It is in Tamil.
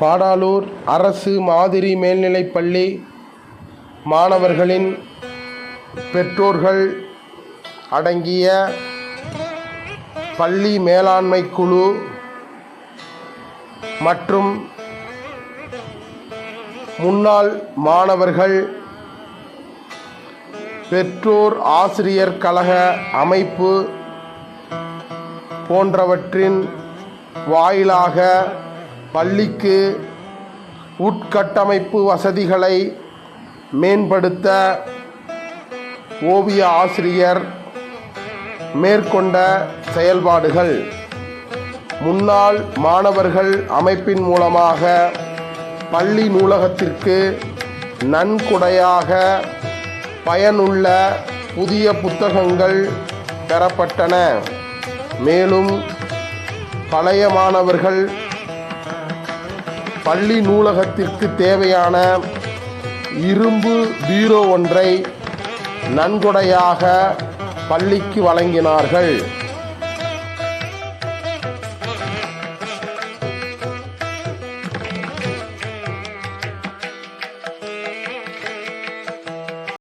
பாடாலூர் அரசு மாதிரி மேல்நிலைப்பள்ளி மாணவர்களின் பெற்றோர்கள் அடங்கிய பள்ளி மேலாண்மை குழு மற்றும் முன்னாள் மாணவர்கள் பெற்றோர் ஆசிரியர் கழக அமைப்பு போன்றவற்றின் வாயிலாக பள்ளிக்கு உட்கட்டமைப்பு வசதிகளை மேம்படுத்த ஓவிய ஆசிரியர் மேற்கொண்ட செயல்பாடுகள். முன்னாள் மாணவர்கள் அமைப்பின் மூலமாக பள்ளி நூலகத்திற்கு நன்கொடையாக பயனுள்ள புதிய புத்தகங்கள் பெறப்பட்டன. மேலும் பழைய மாணவர்கள் பள்ளி நூலகத்திற்கு தேவையான இரும்பு பீரோ ஒன்றை நன்கொடையாக பள்ளிக்கு வழங்கினார்கள்.